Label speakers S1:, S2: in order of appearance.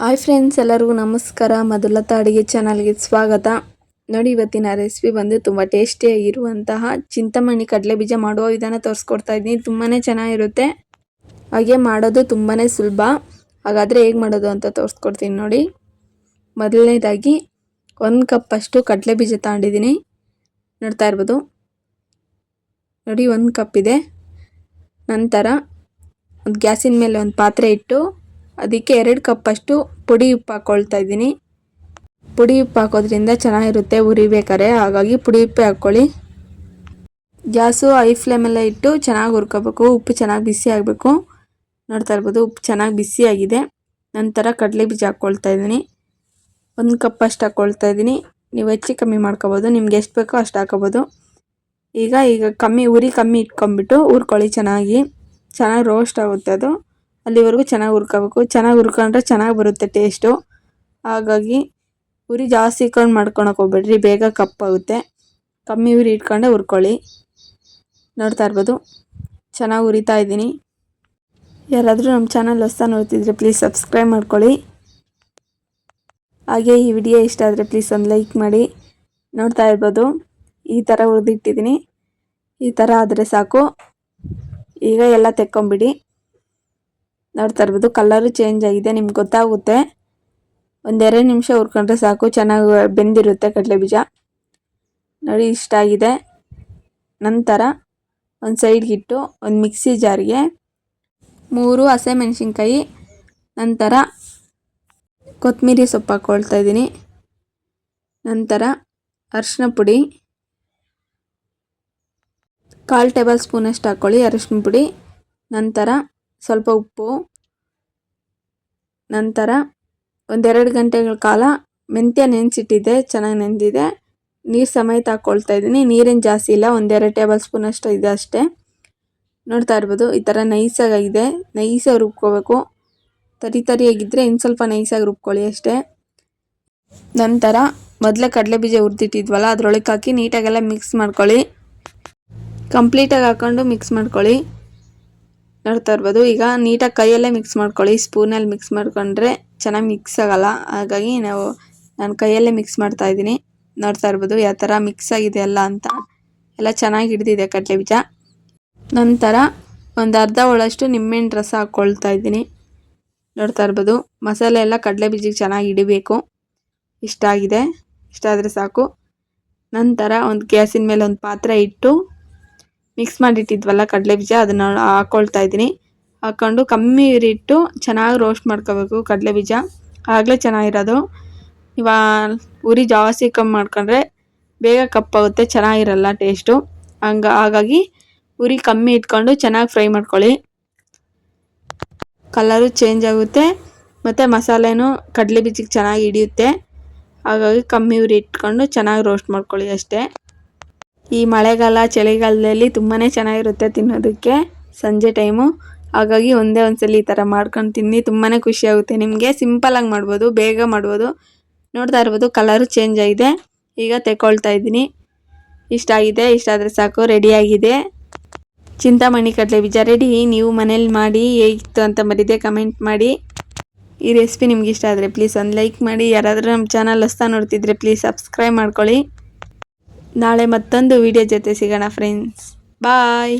S1: Hi friends, ಎಲ್ಲರಿಗೂ ನಮಸ್ಕಾರ. ಮಧುಲತಾ ಅಡುಗೆ ಚಾನಲ್ಗೆ ಸ್ವಾಗತ. ನೋಡಿ, ಇವತ್ತಿನ ರೆಸಿಪಿ ಬಂದು ತುಂಬ ಟೇಸ್ಟಿಯಾಗಿರುವಂತಹ ಚಿಂತಾಮಣಿ ಕಡಲೆ ಬೀಜ ಮಾಡುವ ವಿಧಾನ ತೋರಿಸ್ಕೊಡ್ತಾ ಇದ್ದೀನಿ. ತುಂಬಾ ಚೆನ್ನಾಗಿರುತ್ತೆ. ಹಾಗೆ ಮಾಡೋದು ತುಂಬಾ ಸುಲಭ. ಹಾಗಾದರೆ ಹೇಗೆ ಮಾಡೋದು ಅಂತ ತೋರಿಸ್ಕೊಡ್ತೀನಿ ನೋಡಿ. ಮೊದಲನೇದಾಗಿ ಒಂದು ಕಪ್ಪಷ್ಟು ಕಡಲೆ ಬೀಜ ತಗೊಂಡಿದ್ದೀನಿ. ನೋಡ್ತಾ ಇರ್ಬೋದು. ನೋಡಿ, ಒಂದು ಕಪ್ ಇದೆ. ನಂತರ ಒಂದು ಗ್ಯಾಸಿನ ಮೇಲೆ ಒಂದು ಪಾತ್ರೆ ಇಟ್ಟು ಅದಕ್ಕೆ ಎರಡು ಕಪ್ಪಷ್ಟು ಪುಡಿ ಉಪ್ಪು ಹಾಕ್ಕೊಳ್ತಾ ಇದ್ದೀನಿ. ಪುಡಿ ಉಪ್ಪು ಹಾಕೋದ್ರಿಂದ ಚೆನ್ನಾಗಿರುತ್ತೆ ಉರಿಬೇಕಾರೆ ಹಾಗಾಗಿ ಪುಡಿ ಉಪ್ಪು ಹಾಕ್ಕೊಳ್ಳಿ. ಗ್ಯಾಸು ಐ ಫ್ಲೇಮೆಲ್ಲ ಇಟ್ಟು ಚೆನ್ನಾಗಿ ಹುರ್ಕೋಬೇಕು. ಉಪ್ಪು ಚೆನ್ನಾಗಿ ಬಿಸಿ ಆಗಬೇಕು. ನೋಡ್ತಾ ಇರ್ಬೋದು, ಉಪ್ಪು ಚೆನ್ನಾಗಿ ಬಿಸಿ ಆಗಿದೆ. ನಂತರ ಕಡಲೆ ಬೀಜ ಹಾಕ್ಕೊಳ್ತಾ ಇದ್ದೀನಿ. ಒಂದು ಕಪ್ ಅಷ್ಟು ಹಾಕ್ಕೊಳ್ತಾ ಇದ್ದೀನಿ. ನೀವು ಹೆಚ್ಚು ಕಮ್ಮಿ ಮಾಡ್ಕೋಬೋದು. ನಿಮ್ಗೆ ಎಷ್ಟು ಬೇಕೋ ಅಷ್ಟು ಹಾಕೋಬೋದು. ಈಗ ಈಗ ಕಮ್ಮಿ, ಉರಿ ಕಮ್ಮಿ ಇಟ್ಕೊಂಬಿಟ್ಟು ಹುರ್ಕೊಳ್ಳಿ ಚೆನ್ನಾಗಿ. ಚೆನ್ನಾಗಿ ರೋಸ್ಟ್ ಆಗುತ್ತೆ ಅದು. ಅಲ್ಲಿವರೆಗೂ ಚೆನ್ನಾಗಿ ಹುರ್ಕೋಬೇಕು. ಚೆನ್ನಾಗಿ ಹುರ್ಕೊಂಡ್ರೆ ಚೆನ್ನಾಗಿ ಬರುತ್ತೆ ಟೇಸ್ಟು ಹಾಗಾಗಿ ಉರಿ ಜಾಸ್ತಿ ಇಟ್ಕೊಂಡು ಮಾಡ್ಕೊಳಕ್ಕೆ ಹೋಗ್ಬೇಡ್ರಿ. ಬೇಗ ಕಪ್ಪಾಗುತ್ತೆ ಕಮ್ಮಿ ಉರಿ ಇಟ್ಕೊಂಡೆ ಹುರ್ಕೊಳ್ಳಿ. ನೋಡ್ತಾ ಇರ್ಬೋದು. ಚೆನ್ನಾಗಿ ಉರಿತಾ ಇದ್ದೀನಿ. ಯಾರಾದರೂ ನಮ್ಮ ಚಾನಲ್ ಹೊಸ ನೋಡ್ತಿದ್ರೆ ಪ್ಲೀಸ್ ಸಬ್ಸ್ಕ್ರೈಬ್ ಮಾಡ್ಕೊಳ್ಳಿ. ಹಾಗೆ ಈ ವಿಡಿಯೋ ಇಷ್ಟ ಆದರೆ ಪ್ಲೀಸ್ ಒಂದು ಲೈಕ್ ಮಾಡಿ. ನೋಡ್ತಾ ಇರ್ಬೋದು. ಈ ಥರ ಹುರಿದಿಟ್ಟಿದ್ದೀನಿ. ಈ ಥರ ಆದರೆ ಸಾಕು. ಈಗ ಎಲ್ಲ ತೆಕ್ಕೊಂಬಿಡಿ. ನೋಡ್ತಾ ಇರ್ಬೋದು ಕಲರು ಚೇಂಜ್ ಆಗಿದೆ, ನಿಮ್ಗೆ ಗೊತ್ತಾಗುತ್ತೆ. ಒಂದೆರಡು ನಿಮಿಷ ಹುರ್ಕೊಂಡ್ರೆ ಸಾಕು, ಚೆನ್ನಾಗಿ ಬೆಂದಿರುತ್ತೆ ಕಡಲೆ ಬೀಜ. ನೋಡಿ, ಇಷ್ಟ ಆಗಿದೆ. ನಂತರ ಒಂದು ಸೈಡ್ಗೆ ಇಟ್ಟು ಒಂದು ಮಿಕ್ಸಿ ಜಾರಿಗೆ ಮೂರು ಹಸಿಮೆಣ್ಸಿನ್ಕಾಯಿ ನಂತರ ಕೊತ್ತಂಬರಿ ಸೊಪ್ಪು ಹಾಕ್ಕೊಳ್ತಾ ಇದ್ದೀನಿ. ನಂತರ ಅರಿಶಿನ ಪುಡಿ, ಕಾಲು ಟೇಬಲ್ ಸ್ಪೂನಷ್ಟು ಹಾಕ್ಕೊಳ್ಳಿ ಅರಿಶಿನ ಪುಡಿ, ನಂತರ ಸ್ವಲ್ಪ ಉಪ್ಪು, ನಂತರ ಒಂದೆರಡು ಗಂಟೆಗಳ ಕಾಲ ಮೆಂತ್ಯ ನೆನೆಸಿಟ್ಟಿದ್ದೆ ಚೆನ್ನಾಗಿ ನೆಂದಿದೆ. ನೀರು ಸಮೇತ ಹಾಕ್ಕೊಳ್ತಾ ಇದ್ದೀನಿ. ನೀರೇನು ಜಾಸ್ತಿ ಇಲ್ಲ, ಒಂದೆರಡು ಟೇಬಲ್ ಸ್ಪೂನ್ ಅಷ್ಟು ಇದೆ ಅಷ್ಟೇ. ನೋಡ್ತಾ ಇರ್ಬೋದು, ಈ ಥರ ನೈಸಾಗಿದೆ. ನೈಸಾಗಿ ರುಬ್ಕೋಬೇಕು. ತರಿ ತರಿಯಾಗಿದ್ದರೆ ಇನ್ನು ಸ್ವಲ್ಪ ನೈಸಾಗಿ ರುಬ್ಕೊಳ್ಳಿ ಅಷ್ಟೇ. ನಂತರ ಮೊದಲೇ ಕಡಲೆ ಬೀಜ ಹುರಿದಿಟ್ಟಿದ್ವಲ್ಲ, ಅದರೊಳಗೆ ಹಾಕಿ ನೀಟಾಗೆಲ್ಲ ಮಿಕ್ಸ್ ಮಾಡ್ಕೊಳ್ಳಿ. ಕಂಪ್ಲೀಟಾಗಿ ಹಾಕ್ಕೊಂಡು ಮಿಕ್ಸ್ ಮಾಡ್ಕೊಳ್ಳಿ. ನೋಡ್ತಾ ಇರ್ಬೋದು. ಈಗ ನೀಟಾಗಿ ಕೈಯಲ್ಲೇ ಮಿಕ್ಸ್ ಮಾಡ್ಕೊಳ್ಳಿ. ಸ್ಪೂನಲ್ಲಿ ಮಿಕ್ಸ್ ಮಾಡ್ಕೊಂಡ್ರೆ ಚೆನ್ನಾಗಿ ಮಿಕ್ಸ್ ಆಗಲ್ಲ. ಹಾಗಾಗಿ ನಾವು, ನಾನು ಕೈಯಲ್ಲೇ ಮಿಕ್ಸ್ ಮಾಡ್ತಾ ಇದ್ದೀನಿ. ನೋಡ್ತಾ ಇರ್ಬೋದು ಯಾವ ಥರ ಮಿಕ್ಸ್ ಆಗಿದೆ ಅಲ್ಲ ಅಂತ. ಎಲ್ಲ ಚೆನ್ನಾಗಿ ಹಿಡಿದಿದೆ ಕಡಲೆ ಬೀಜ. ನಂತರ ಒಂದು ಅರ್ಧ ಒಳಷ್ಟು ನಿಂಬೆಹಣ್ಣು ರಸ ಹಾಕ್ಕೊಳ್ತಾ ಇದ್ದೀನಿ. ನೋಡ್ತಾ ಇರ್ಬೋದು. ಮಸಾಲೆ ಎಲ್ಲ ಕಡಲೆ ಬೀಜಕ್ಕೆ ಚೆನ್ನಾಗಿ ಹಿಡಿಬೇಕು. ಇಷ್ಟ ಆಗಿದೆ. ಇಷ್ಟ ಆದರೆ ಸಾಕು. ನಂತರ ಒಂದು ಗ್ಯಾಸಿನ ಮೇಲೆ ಒಂದು ಪಾತ್ರೆ ಇಟ್ಟು ಮಿಕ್ಸ್ ಮಾಡಿಟ್ಟಿದ್ವಲ್ಲ ಕಡಲೆ ಬೀಜ, ಅದನ್ನು ಹಾಕ್ಕೊಳ್ತಾ ಇದ್ದೀನಿ. ಹಾಕ್ಕೊಂಡು ಕಮ್ಮಿ ಇಟ್ಟು ಚೆನ್ನಾಗಿ ರೋಸ್ಟ್ ಮಾಡ್ಕೋಬೇಕು ಕಡಲೆ ಬೀಜ. ಆಗಲೇ ಚೆನ್ನಾಗಿರೋದು. ಇವಾಗ ಉರಿ ಜಾಸ್ತಿ ಕಮ್ಮಿ ಮಾಡ್ಕೊಂಡ್ರೆ ಬೇಗ ಕಪ್ಪಾಗುತ್ತೆ ಚೆನ್ನಾಗಿರಲ್ಲ ಟೇಸ್ಟು ಹಂಗ, ಹಾಗಾಗಿ ಉರಿ ಕಮ್ಮಿ ಇಟ್ಕೊಂಡು ಚೆನ್ನಾಗಿ ಫ್ರೈ ಮಾಡ್ಕೊಳ್ಳಿ. ಕಲರು ಚೇಂಜ್ ಆಗುತ್ತೆ. ಮತ್ತು ಮಸಾಲೆನೂ ಕಡಲೆ ಬೀಜಕ್ಕೆ ಚೆನ್ನಾಗಿ ಹಿಡಿಯುತ್ತೆ. ಹಾಗಾಗಿ ಕಮ್ಮಿ ಉರಿ ಇಟ್ಕೊಂಡು ಚೆನ್ನಾಗಿ ರೋಸ್ಟ್ ಮಾಡ್ಕೊಳ್ಳಿ ಅಷ್ಟೇ. ಈ ಮಳೆಗಾಲ, ಚಳಿಗಾಲದಲ್ಲಿ ತುಂಬಾ ಚೆನ್ನಾಗಿರುತ್ತೆ ತಿನ್ನೋದಕ್ಕೆ ಸಂಜೆ ಟೈಮು. ಹಾಗಾಗಿ ಒಂದೇ ಒಂದ್ಸಲ ಈ ಥರ ಮಾಡ್ಕೊಂಡು ತಿನ್ನಿ ತುಂಬಾ ಖುಷಿಯಾಗುತ್ತೆ ನಿಮಗೆ ಸಿಂಪಲಾಗಿ ಮಾಡ್ಬೋದು, ಬೇಗ ಮಾಡ್ಬೋದು. ನೋಡ್ತಾ ಇರ್ಬೋದು, ಕಲರು ಚೇಂಜ್ ಆಗಿದೆ. ಈಗ ತೆಕ್ಕೊಳ್ತಾ ಇದ್ದೀನಿ. ಇಷ್ಟ ಆಗಿದೆ, ಇಷ್ಟ ಆದರೆ ಸಾಕು ರೆಡಿಯಾಗಿದೆ ಚಿಂತಾಮಣಿ ಕಡಲೆ ಬೀಜ ರೆಡಿ ನೀವು ಮನೇಲಿ ಮಾಡಿ ಹೇಗಿತ್ತು ಅಂತ ಮರಿದೆ ಕಮೆಂಟ್ ಮಾಡಿ. ಈ ರೆಸಿಪಿ ನಿಮ್ಗೆ ಇಷ್ಟ ಆದರೆ ಪ್ಲೀಸ್ ಒಂದು ಲೈಕ್ ಮಾಡಿ. ಯಾರಾದರೂ ನಮ್ಮ ಚಾನಲ್ ಹೊಸ್ತಾ ನೋಡ್ತಿದ್ರೆ ಪ್ಲೀಸ್ ಸಬ್ಸ್ಕ್ರೈಬ್ ಮಾಡ್ಕೊಳ್ಳಿ. ನಾಳೆ ಮತ್ತೊಂದು ವಿಡಿಯೋ ಜೊತೆ ಸಿಗೋಣ ಫ್ರೆಂಡ್ಸ್ ಬಾಯ್